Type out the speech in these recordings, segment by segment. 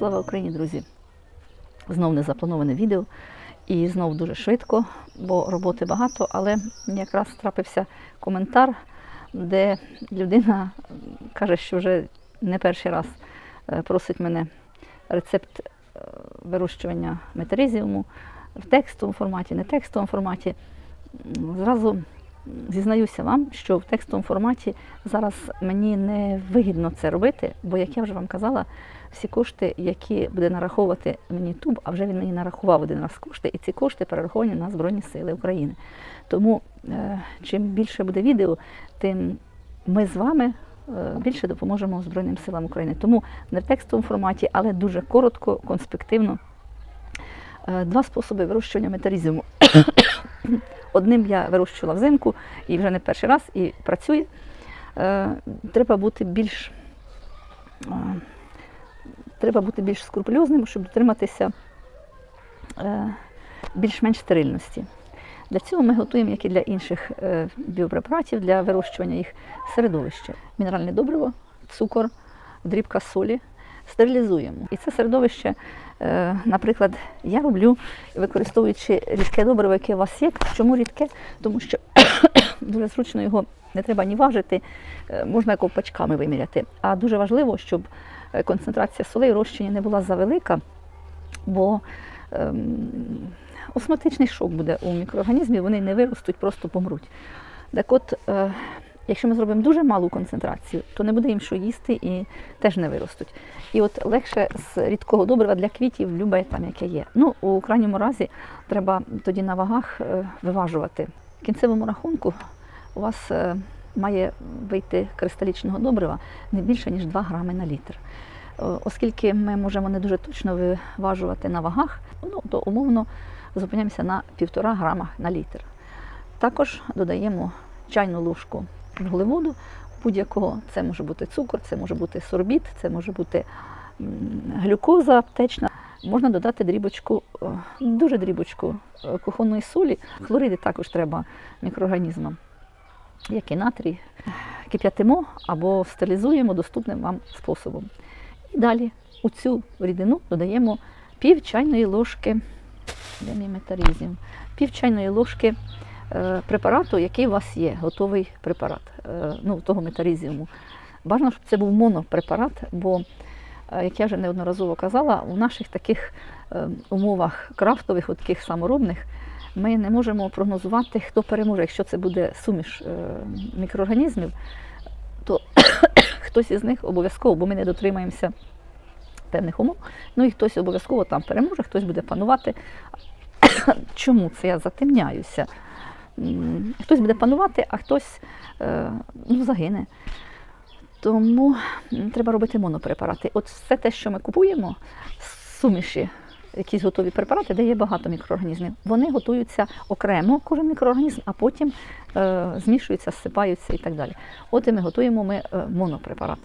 Слава Україні, друзі! Знов не заплановане відео і знов дуже швидко, бо роботи багато, але якраз трапився коментар, де людина каже, що вже не перший раз е, просить мене рецепт е, вирощування метаризіуму в текстовому форматі, не текстовому форматі. Зразу зізнаюся вам, що в текстовому форматі зараз мені не вигідно це робити, бо, як я вже вам казала, всі кошти, які буде нараховувати мені Туб, а вже він мені нарахував один раз кошти, і ці кошти перераховані на Збройні Сили України. Тому е, чим більше буде відео, тим ми з вами е, більше допоможемо Збройним силам України. Тому не в текстовому форматі, але дуже коротко, конспективно. Е, Два способи вирощування метарізму. Одним я вирощувала взимку і вже не перший раз і працює. Е, Треба бути більш е, треба бути більш скрупульозним, щоб дотриматися е, більш-менш стерильності. Для цього ми готуємо, як і для інших біопрепаратів, для вирощування їх середовище. Мінеральне добриво, цукор, дрібка солі. Стерилізуємо. І це середовище, е, наприклад, я роблю, використовуючи рідке добриво, яке у вас є. Чому рідке? Тому що дуже зручно його не треба ні важити, е, можна ковпачками виміряти. А дуже важливо, щоб е, концентрація солей в розчині не була завелика, бо ем, осмотичний шок буде у мікроорганізмі, вони не виростуть, просто помруть. Так от, якщо ми зробимо дуже малу концентрацію, то не буде їм що їсти і теж не виростуть. І от легше з рідкого добрива для квітів, любе там, яке є. Ну, у крайньому разі треба тоді на вагах е, виважувати. В кінцевому рахунку у вас е, має вийти кристалічного добрива не більше, ніж 2 грами на літр. Е, Оскільки ми можемо не дуже точно виважувати на вагах, ну, то умовно зупиняємося на 1,5 грама на літр. Також додаємо чайну ложку вуглеводу будь-якого. Це може бути цукор, це може бути сорбіт, це може бути глюкоза аптечна. Можна додати дрібочку, е, дуже дрібочку е, кухонної солі. Хлориди також треба мікроорганізмам, як і натрій. Кип'ятимо або стерилізуємо доступним вам способом. І далі у цю рідину додаємо пів чайної ложки де мій метарізм, пів чайної ложки препарату, який у вас є, готовий препарат, е, ну, того метарізіуму. Бажано, щоб це був монопрепарат, бо, е, як я вже неодноразово казала, у наших таких е, умовах крафтових, от таких саморобних, ми не можемо прогнозувати, хто переможе. Якщо це буде суміш е, мікроорганізмів, то хтось із них обов'язково, бо ми не дотримаємося певних умов. Ну і хтось обов'язково там переможе, хтось буде панувати. Чому це я затемняюся? Хтось буде панувати, а хтось е, ну, загине. Тому треба робити монопрепарати. От все те, що ми купуємо, суміші, якісь готові препарати, де є багато мікроорганізмів, вони готуються окремо, кожен мікроорганізм, а потім е, змішуються, зсипаються і так далі. От і ми готуємо ми е, монопрепарат.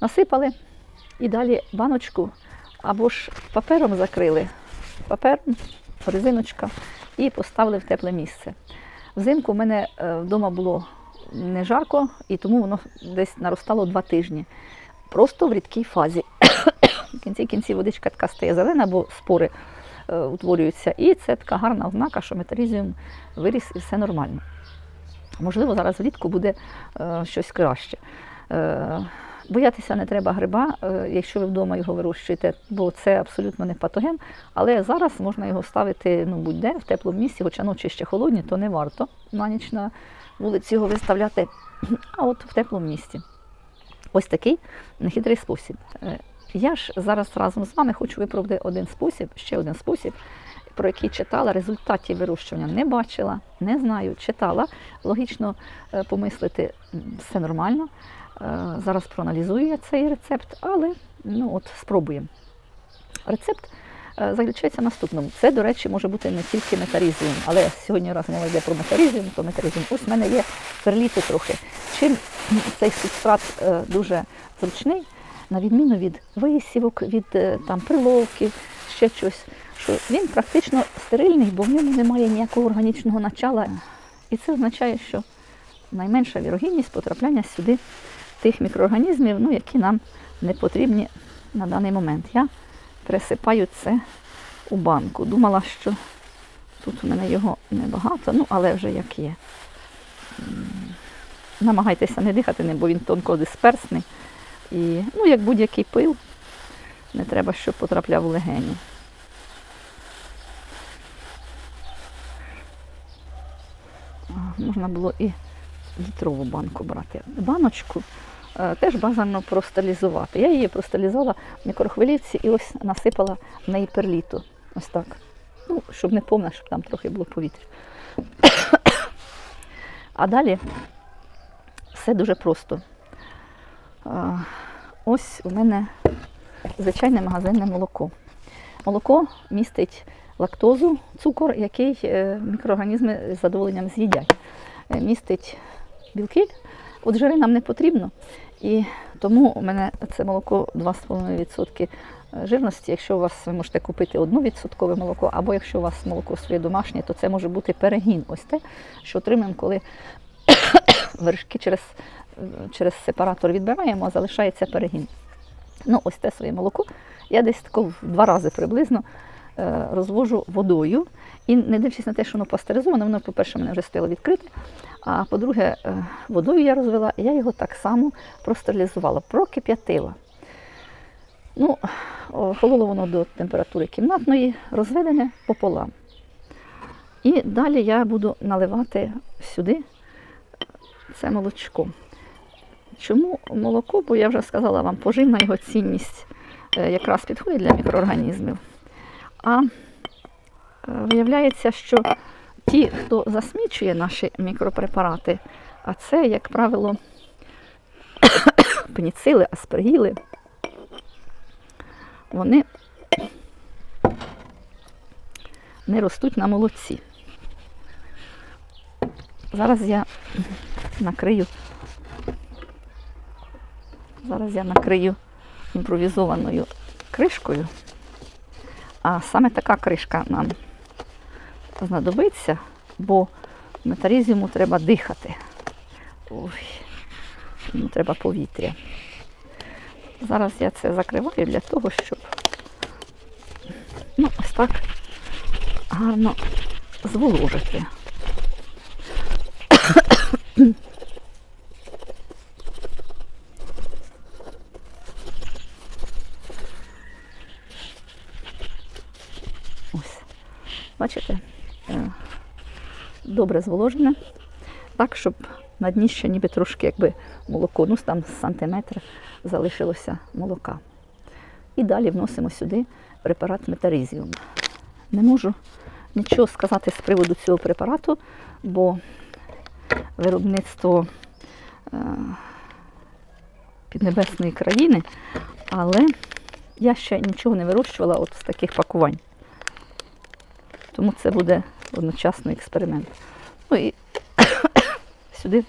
Насипали і далі баночку або ж папером закрили, папером, резиночка, і поставили в тепле місце. Взимку в мене е, вдома було не жарко, і тому воно десь наростало два тижні. Просто в рідкій фазі. В кінці кінці водичка така стає зелена, бо спори е, утворюються. І це така гарна ознака, що метарізіум виріс і все нормально. Можливо, зараз влітку буде е, щось краще. Боятися не треба гриба, е, якщо ви вдома його вирощуєте, бо це абсолютно не патоген. Але зараз можна його ставити ну, будь-де, в теплому місці, хоча ночі ще холодні, то не варто на ніч на вулиці його виставляти, а от в теплому місці. Ось такий нехитрий спосіб. Е, Я ж зараз разом з вами хочу випробувати один спосіб, ще один спосіб, про який читала, результатів вирощування не бачила, не знаю, читала. Логічно е, помислити все нормально. Е, Зараз проаналізую я цей рецепт, але ну от спробуємо. Рецепт е, заключається в наступному. Це, до речі, може бути не тільки метарізіум, але сьогодні раз мова йде про метарізіум, то метарізіум. Ось в мене є перліти трохи. Чим цей субстрат дуже зручний, на відміну від висівок, від там приловків, ще щось, що він практично стерильний, бо в ньому немає ніякого органічного начала. І це означає, що найменша вірогідність потрапляння сюди тих мікроорганізмів, ну, які нам не потрібні на даний момент. Я пересипаю це у банку. Думала, що тут у мене його небагато, ну але вже як є. Намагайтеся не дихати ним, бо він тонкодисперсний. І, ну, як будь-який пил, не треба, щоб потрапляв у легені. Можна було і літрову банку брати. Баночку е, теж бажано просталізувати. Я її просталізувала в мікрохвилівці і ось насипала в неї. Ось так. Ну, щоб не повна, щоб там трохи було повітря. А далі все дуже просто. Ось у мене звичайне магазинне молоко. Молоко містить лактозу, цукор, який е, мікроорганізми з задоволенням з'їдять. Е, Містить білки, от жири нам не потрібно. І тому у мене це молоко 2,5% жирності. Якщо у вас ви можете купити 1% молоко, або якщо у вас молоко своє домашнє, то це може бути перегін. Ось те, що отримуємо, коли вершки через, через сепаратор відбираємо, а залишається перегін. Ну, ось те своє молоко. Я десь тако в два рази приблизно е, розвожу водою. І не дивлячись на те, що воно пастеризоване, воно, по-перше, мене вже стояло відкрите. А по-друге, е, водою я розвела, і я його так само простерилізувала, прокип'ятила. Ну, охололо воно до температури кімнатної, розведене пополам. І далі я буду наливати сюди це молочко. Чому молоко? Бо я вже сказала вам, поживна його цінність е, якраз підходить для мікроорганізмів. А е, виявляється, що ті, хто засмічує наші мікропрепарати, а це, як правило, пеніцили, аспергіли, вони не ростуть на молоці. Зараз я накрию. Зараз я накрию імпровізованою кришкою. А саме така кришка нам знадобиться, бо метарізіуму треба дихати. Ой, йому треба повітря. Зараз я це закриваю для того, щоб ну, ось так гарно зволожити. Ось. Бачите? Е, Добре зволожене. Так, щоб на дні ще ніби трошки якби молоко, ну там сантиметр залишилося молока. І далі вносимо сюди препарат метаризіум. Не можу нічого сказати з приводу цього препарату, бо виробництво е, піднебесної країни, але я ще нічого не вирощувала от з таких пакувань. Тому це буде одночасно експеримент. Ну і сюди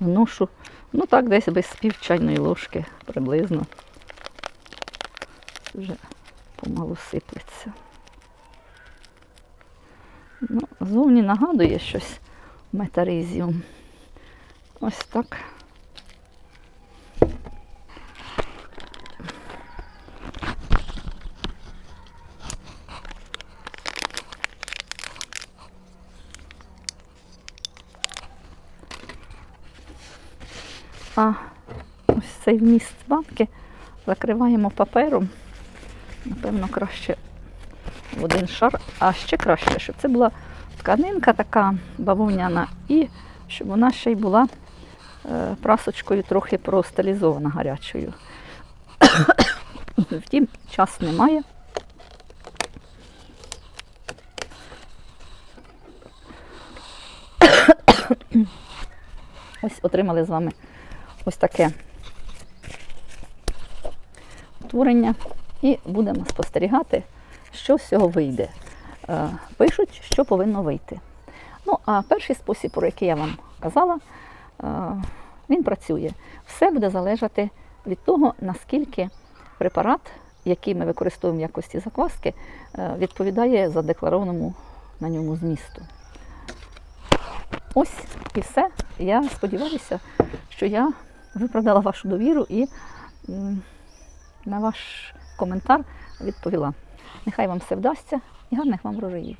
вношу, ну так, десь без пів чайної ложки приблизно. Вже помалу сиплеться. Ну, зовні нагадує щось метаризіум. Ось так. А ось цей вміст банки закриваємо папером. Напевно, краще в один шар, а ще краще, щоб це була тканинка така бавовняна, і щоб вона ще й була е, прасочкою трохи просталізована гарячою. Втім, часу немає. Ось отримали з вами ось таке утворення і будемо спостерігати, що з цього вийде. Е, Пишуть, що повинно вийти. Ну, а перший спосіб, про який я вам казала, е, він працює. Все буде залежати від того, наскільки препарат, який ми використовуємо в якості закваски, е, відповідає задекларованому на ньому змісту. Ось і все. Я сподіваюся, що я виправдала вашу довіру і на ваш коментар відповіла. Нехай вам все вдасться і гарних вам врожаїв.